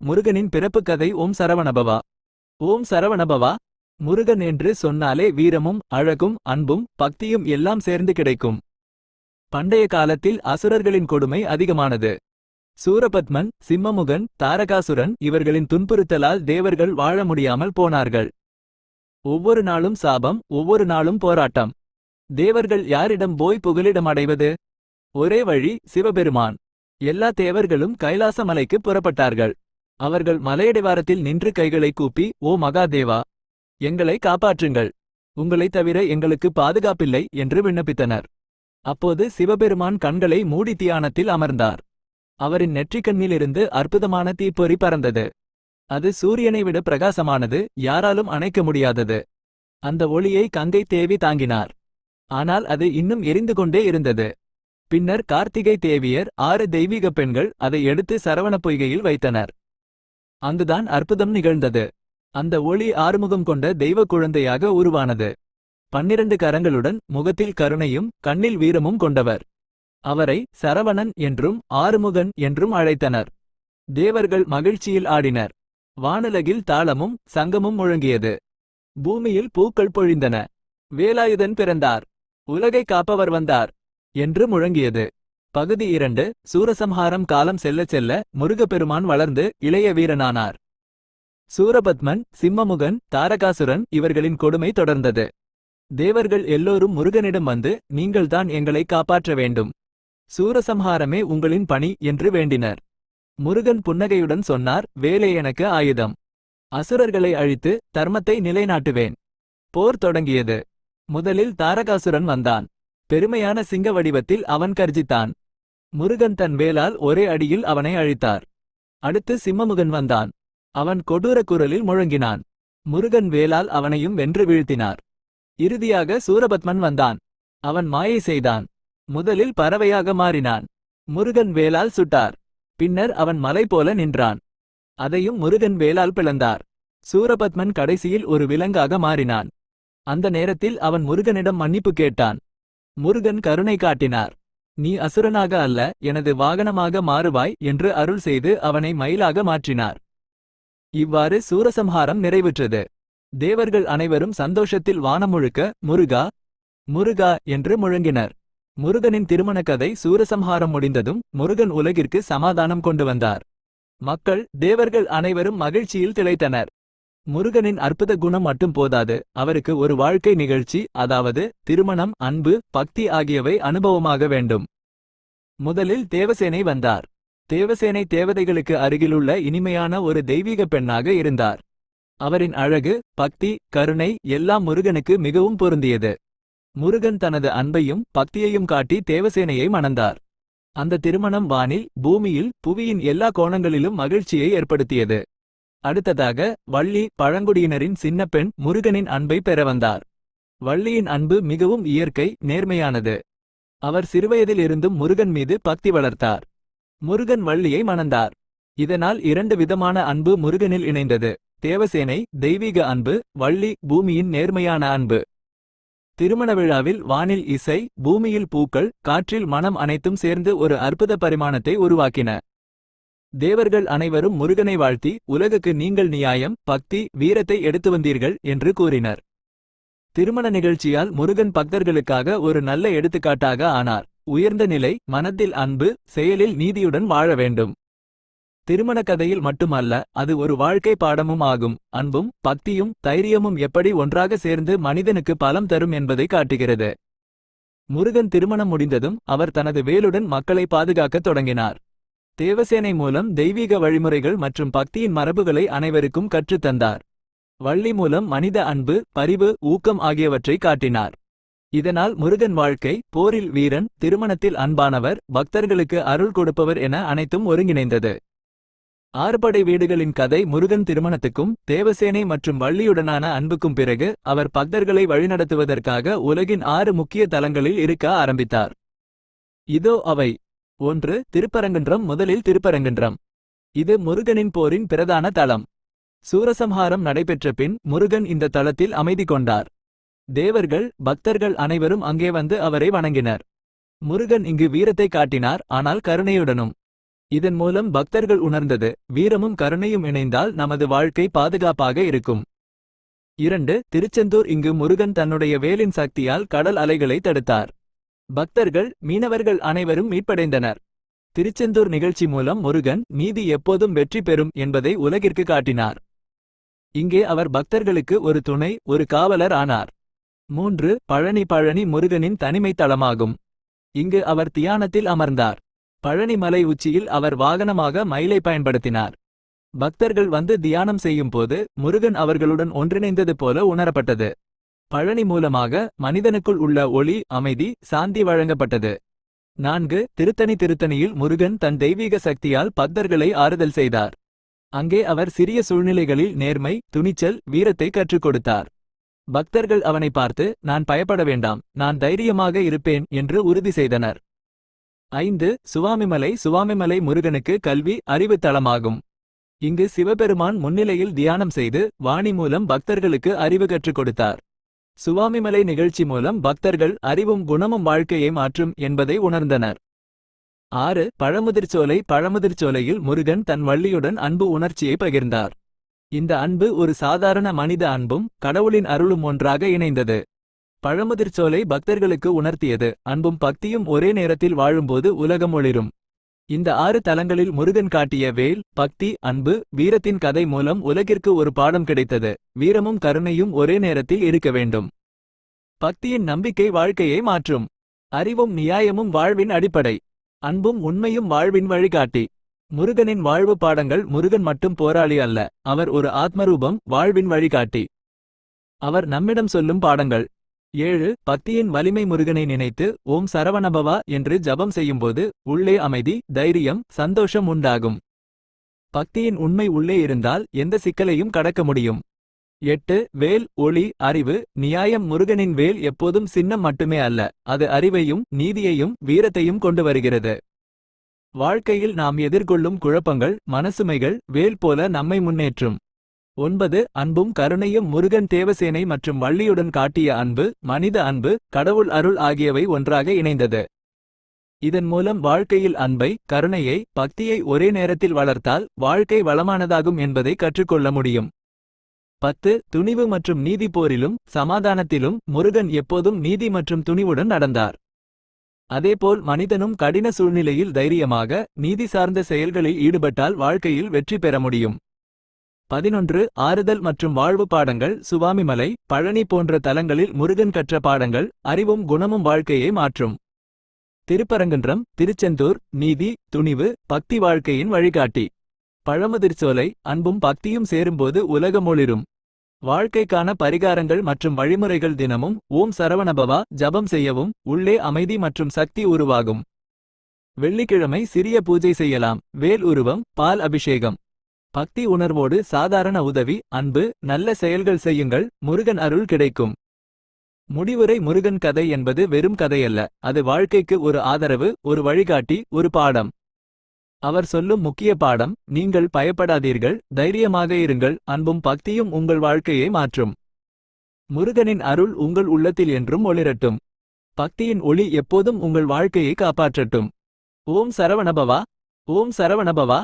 முருகனின் பிறப்பு கதை ஓம் சரவணபவா. ஓம் சரவணபவா முருகன் என்று சொன்னாலே வீரமும் அழகும் அன்பும் பக்தியும் எல்லாம் சேர்ந்து கிடைக்கும். பண்டைய காலத்தில் அசுரர்களின் கொடுமை அதிகமானது. சூரபத்மன் சிம்மமுகன் தாரகாசுரன் இவர்களின் துன்புறுத்தலால் தேவர்கள் வாழ முடியாமல் போனார்கள். ஒவ்வொரு நாளும் சாபம் ஒவ்வொரு நாளும் போராட்டம். தேவர்கள் யாரிடம் போய் புகலிடம் அடைவது ஒரே வழி சிவபெருமான். எல்லா தேவர்களும் கைலாச மலைக்கு புறப்பட்டார்கள். அவர்கள் மலையடிவாரத்தில் நின்று கைகளை கூப்பி ஓ மகாதேவா எங்களை காப்பாற்றுங்கள். உங்களைத் தவிர எங்களுக்கு பாதுகாப்பில்லை என்று விண்ணப்பித்தனர். அப்போது சிவபெருமான் கண்களை மூடி தியானத்தில் அமர்ந்தார். அவரின் நெற்றிக்கண்ணிலிருந்து அற்புதமான தீப்பொறி பறந்தது. அது சூரியனை விட பிரகாசமானது யாராலும் அணைக்க முடியாதது. அந்த ஒளியை கங்கை தேவி தாங்கினார். ஆனால் அது இன்னும் எரிந்து கொண்டே இருந்தது. பின்னர் கார்த்திகை தேவியர் ஆறு தெய்வீக பெண்கள் அதை எடுத்து சரவண பொய்கையில் வைத்தனர். அங்குதான் அற்புதம் நிகழ்ந்தது. அந்த ஒளி ஆறுமுகம் கொண்ட தெய்வ குழந்தையாக உருவானது. பன்னிரண்டு கரங்களுடன் முகத்தில் கருணையும் கண்ணில் வீரமும் கொண்டவர். அவரை சரவணன் என்றும் ஆறுமுகன் என்றும் அழைத்தனர். தேவர்கள் மகிழ்ச்சியில் ஆடினர். வானலகில் தாளமும் சங்கமும் முழங்கியது. பூமியில் பூக்கள் பொழிந்தன. வேலாயுதன் பிறந்தார். உலகை காப்பவர் வந்தார். என்று முழங்கியது. பகுதி இரண்டு சூரசம்ஹாரம் காலம் செல்லச் செல்ல முருகப்பெருமான் வளர்ந்து இளைய வீரனானார். சூரபத்மன் சிம்மமுகன் தாரகாசுரன் இவர்களின் கொடுமை தொடர்ந்தது. தேவர்கள் எல்லோரும் முருகனிடம் வந்து நீங்கள்தான் எங்களை காப்பாற்ற வேண்டும். சூரசம்ஹாரமே உங்களின் பணி என்று வேண்டினர். முருகன் புன்னகையுடன் சொன்னார் வேலை எனக்கு ஆயுதம். அசுரர்களை அழித்து தர்மத்தை நிலைநாட்டுவேன். போர் தொடங்கியது. முதலில் தாரகாசுரன் வந்தான். பெருமையான சிங்க வடிவத்தில் அவன் கர்ஜித்தான். முருகன் தன் வேலால் ஒரே அடியில் அவனை அழித்தார். அடுத்து சிம்மமுகன் வந்தான். அவன் கொடூர குரலில் முழங்கினான். முருகன் வேலால் அவனையும் வென்று வீழ்த்தினார். இறுதியாக சூரபத்மன் வந்தான். அவன் மாயை செய்தான். முதலில் பறவையாக மாறினான். முருகன் வேலால் சுட்டார். பின்னர் அவன் மலை போல நின்றான். அதையும் முருகன் வேலால் பிளந்தார். சூரபத்மன் கடைசியில் ஒரு விலங்காக மாறினான். அந்த நேரத்தில் அவன் முருகனிடம் மன்னிப்பு கேட்டான். முருகன் கருணை காட்டினார். நீ அசுரனாக அல்ல எனது வாகனமாக மாறுவாய் என்று அருள் செய்து அவனை மயிலாக மாற்றினார். இவ்வாறு சூரசம்ஹாரம் நிறைவுற்றது. தேவர்கள் அனைவரும் சந்தோஷத்தில் வானம் முழுக்க முருகா முருகா என்று முழங்கினர். முருகனின் திருமண கதை சூரசம்ஹாரம் முடிந்ததும் முருகன் உலகிற்கு சமாதானம் கொண்டு வந்தார். மக்கள் தேவர்கள் அனைவரும் மகிழ்ச்சியில் திளைத்தனர். முருகனின் அற்புத குணம் மட்டும் போதாது. அவருக்கு ஒரு வாழ்க்கை நிகழ்ச்சி அதாவது திருமணம் அன்பு பக்தி ஆகியவை அனுபவமாக வேண்டும். முதலில் தேவசேனை வந்தார். தேவசேனை தேவதைகளுக்கு அருகிலுள்ள இனிமையான ஒரு தெய்வீக பெண்ணாக இருந்தார். அவரின் அழகு பக்தி கருணை எல்லாம் முருகனுக்கு மிகவும் பொருந்தியது. முருகன் தனது அன்பையும் பக்தியையும் காட்டி தேவசேனையை மணந்தார். அந்த திருமணம் வானில் பூமியில் புவியின் எல்லா கோணங்களிலும் மகிழ்ச்சியை ஏற்படுத்தியது. அடுத்ததாக வள்ளி பழங்குடியினரின் சின்னப்பெண் முருகனின் அன்பை பெற வந்தார். வள்ளியின் அன்பு மிகவும் இயற்கை நேர்மையானது. அவர் சிறுவயதில் இருந்தும் முருகன் மீது பக்தி வளர்த்தார். முருகன் வள்ளியை மணந்தார். இதனால் இரண்டு விதமான அன்பு முருகனில் இணைந்தது. தேவசேனை தெய்வீக அன்பு வள்ளி பூமியின் நேர்மையான அன்பு. திருமண விழாவில் வானில் இசை பூமியில் பூக்கள் காற்றில் மனம் அனைத்தும் சேர்ந்து ஒரு அற்புத பரிமாணத்தை உருவாக்கின. தேவர்கள் அனைவரும் முருகனை வாழ்த்தி உலகுக்கு நீங்கள் நியாயம் பக்தி வீரத்தை எடுத்து வந்தீர்கள் என்று கூறினர். திருமண நிகழ்ச்சியால் முருகன் பக்தர்களுக்காக ஒரு நல்ல எடுத்துக்காட்டாக ஆனார். உயர்ந்த நிலை மனத்தில் அன்பு செயலில் நீதியுடன் வாழ வேண்டும். திருமண கதையில் மட்டுமல்ல அது ஒரு வாழ்க்கை பாடமும் ஆகும். அன்பும் பக்தியும் தைரியமும் எப்படி ஒன்றாக சேர்ந்து மனிதனுக்கு பலம் தரும் என்பதை காட்டுகிறது. முருகன் திருமணம் முடிந்ததும் அவர் தனது வேலுடன் மக்களை பாதுகாக்கத் தொடங்கினார். தேவசேனை மூலம் தெய்வீக வழிமுறைகள் மற்றும் பக்தியின் மரபுகளை அனைவருக்கும் கற்றுத்தந்தார் வள்ளி மூலம் மனித அன்பு பரிவு ஊக்கம் ஆகியவற்றை காட்டினார். இதனால் முருகன் வாழ்க்கை போரில் வீரன் திருமணத்தில் அன்பானவர் பக்தர்களுக்கு அருள் கொடுப்பவர் என அனைத்தும் ஒருங்கிணைந்தது. ஆறுபடை வீடுகளின் கதை முருகன் திருமணத்துக்கும் தேவசேனை மற்றும் வள்ளியுடனான அன்புக்கும் பிறகு அவர் பக்தர்களை வழிநடத்துவதற்காக உலகின் ஆறு முக்கிய தலங்களில் இருக்க ஆரம்பித்தார். இதோ அவை. ஒன்று திருப்பரங்குன்றம் முதலில் திருப்பரங்குன்றம். இது முருகனின் போரின் பிரதான தளம் சூரசம்ஹாரம் நடைபெற்ற பின் முருகன் இந்த தளத்தில் அமைதி கொண்டார். தேவர்கள் பக்தர்கள் அனைவரும் அங்கே வந்து அவரை வணங்கினர். முருகன் இங்கு வீரத்தை காட்டினார் ஆனால் கருணையுடனும். இதன் மூலம் பக்தர்கள் உணர்ந்தது வீரமும் கருணையும் இணைந்தால் நமது வாழ்க்கை பாதுகாப்பாக இருக்கும். இரண்டு திருச்செந்தூர் இங்கு முருகன் தன்னுடைய வேலின் சக்தியால் கடல் அலைகளை தடுத்தார். பக்தர்கள் மீனவர்கள் அனைவரும் மீட்படைந்தனர். திருச்செந்தூர் நிகழ்ச்சி மூலம் முருகன் நீதி எப்போதும் வெற்றி பெறும் என்பதை உலகிற்கு காட்டினார். இங்கே அவர் பக்தர்களுக்கு ஒரு துணை ஒரு காவலர் ஆனார். மூன்று பழனி பழனி முருகனின் தனிமை தளமாகும் இங்கு அவர் தியானத்தில் அமர்ந்தார். பழனி மலை உச்சியில் அவர் வாகனமாக மயிலை பயன்படுத்தினார். பக்தர்கள் வந்து தியானம் செய்யும்போது முருகன் அவர்களுடன் ஒன்றிணைந்தது போல உணரப்பட்டது. பழனி மூலமாக மனிதனுக்குள் உள்ள ஒளி அமைதி சாந்தி வழங்கப்பட்டது. நான்கு திருத்தணி திருத்தணியில் முருகன் தன் தெய்வீக சக்தியால் பக்தர்களை ஆறுதல் செய்தார். அங்கே அவர் சிறிய சூழ்நிலைகளில் நேர்மை துணிச்சல் வீரத்தை கற்றுக் கொடுத்தார். பக்தர்கள் அவனை பார்த்து நான் பயப்பட வேண்டாம் நான் தைரியமாக இருப்பேன் என்று உறுதி செய்தனர். ஐந்து சுவாமிமலை சுவாமிமலை முருகனுக்கு கல்வி அறிவு தளமாகும். இங்கு சிவபெருமான் முன்னிலையில் தியானம் செய்து வாணி மூலம் பக்தர்களுக்கு அறிவு கற்றுக் கொடுத்தார். சுவாமிமலை நிகழ்ச்சி மூலம் பக்தர்கள் அறிவும் குணமும் வாழ்க்கையை மாற்றும் என்பதை உணர்ந்தனர். ஆறு பழமுதிர்ச்சோலை பழமுதிர்ச்சோலையில் முருகன் தன் வள்ளியுடன் அன்பு உணர்ச்சியை பகிர்ந்தார். இந்த அன்பு ஒரு சாதாரண மனித அன்பும் கடவுளின் அருளும் ஒன்றாக இணைந்தது. பழமுதிர்ச்சோலை பக்தர்களுக்கு உணர்த்தியது. அன்பும் பக்தியும் ஒரே நேரத்தில் வாழும்போது உலகம் ஒளிரும். இந்த ஆறு தலங்களில் முருகன் காட்டிய வேல் பக்தி அன்பு வீரத்தின் கதை மூலம் உலகிற்கு ஒரு பாடம் கிடைத்தது. வீரமும் கருணையும் ஒரே நேரத்தில் இருக்க வேண்டும். பக்தியின் நம்பிக்கை வாழ்க்கையை மாற்றும். அறிவும் நியாயமும் வாழ்வின் அடிப்படை. அன்பும் உண்மையும் வாழ்வின் வழிகாட்டி. முருகனின் வாழ்வு பாடங்கள் முருகன் மட்டும் போராளி அல்ல அவர் ஒரு ஆத்மரூபம் வாழ்வின் வழிகாட்டி. அவர் நம்மிடம் சொல்லும் பாடங்கள். ஏழு பக்தியின் வலிமை முருகனை நினைத்து ஓம் சரவணபவா என்று ஜபம் செய்யும்போது உள்ளே அமைதி தைரியம் சந்தோஷம் உண்டாகும். பக்தியின் உண்மை உள்ளே இருந்தால் எந்த சிக்கலையும் கடக்க முடியும். எட்டு வேல் ஒளி அறிவு நியாயம் முருகனின் வேல் எப்போதும் சின்னம் மட்டுமே அல்ல அது அறிவையும் நீதியையும் வீரத்தையும் கொண்டு வருகிறது. வாழ்க்கையில் நாம் எதிர்கொள்ளும் குழப்பங்கள் மனசுமைகள் வேல் போல நம்மை முன்னேற்றும். ஒன்பது அன்பும் கருணையும் முருகன் தேவசேனை மற்றும் வள்ளியுடன் காட்டிய அன்பு மனித அன்பு கடவுள் அருள் ஆகியவை ஒன்றாக இணைந்தது. இதன் மூலம் வாழ்க்கையில் அன்பை கருணையை பக்தியை ஒரே நேரத்தில் வளர்த்தால் வாழ்க்கை வளமானதாகும் என்பதை கற்றுக்கொள்ள முடியும். பத்து துணிவு மற்றும் நீதி போரிலும் சமாதானத்திலும் முருகன் எப்போதும் நீதி மற்றும் துணிவுடன் நடந்தார். அதேபோல் மனிதனும் கடின சூழ்நிலையில் தைரியமாக நீதி சார்ந்த செயல்களில் ஈடுபட்டால் வாழ்க்கையில் வெற்றி பெற முடியும். பதினொன்று ஆறுதல் மற்றும் வாழ்வு பாடங்கள் சுவாமிமலை பழனி போன்ற தலங்களில் முருகன் கற்ற பாடங்கள் அறிவும் குணமும் வாழ்க்கையை மாற்றும். திருப்பரங்குன்றம் திருச்செந்தூர் நீதி துணிவு பக்தி வாழ்க்கையின் வழிகாட்டி. பழமுதிர்ச்சோலை அன்பும் பக்தியும் சேரும்போது உலகமொளிரும் வாழ்க்கைக்கான பரிகாரங்கள் மற்றும் வழிமுறைகள் தினமும் ஓம் சரவணபவா ஜபம் செய்யவும் உள்ளே அமைதி மற்றும் சக்தி உருவாகும். வெள்ளிக்கிழமை சிறிய பூஜை செய்யலாம். வேல் உருவம் பால் அபிஷேகம். பக்தி உணர்வோடு சாதாரண உதவி அன்பு நல்ல செயல்கள் செய்யுங்கள் முருகன் அருள் கிடைக்கும். முடிவுரை முருகன் கதை என்பது வெறும் கதையல்ல அது வாழ்க்கைக்கு ஒரு ஆதரவு ஒரு வழிகாட்டி ஒரு பாடம். அவர் சொல்லும் முக்கிய பாடம் நீங்கள் பயப்படாதீர்கள் தைரியமாக இருங்கள் அன்பும் பக்தியும் உங்கள் வாழ்க்கையை மாற்றும். முருகனின் அருள் உங்கள் உள்ளத்தில் என்றும் ஒளிரட்டும். பக்தியின் ஒளி எப்போதும் உங்கள் வாழ்க்கையை காப்பாற்றட்டும். ஓம் சரவணபவா ஓம் சரவணபவா.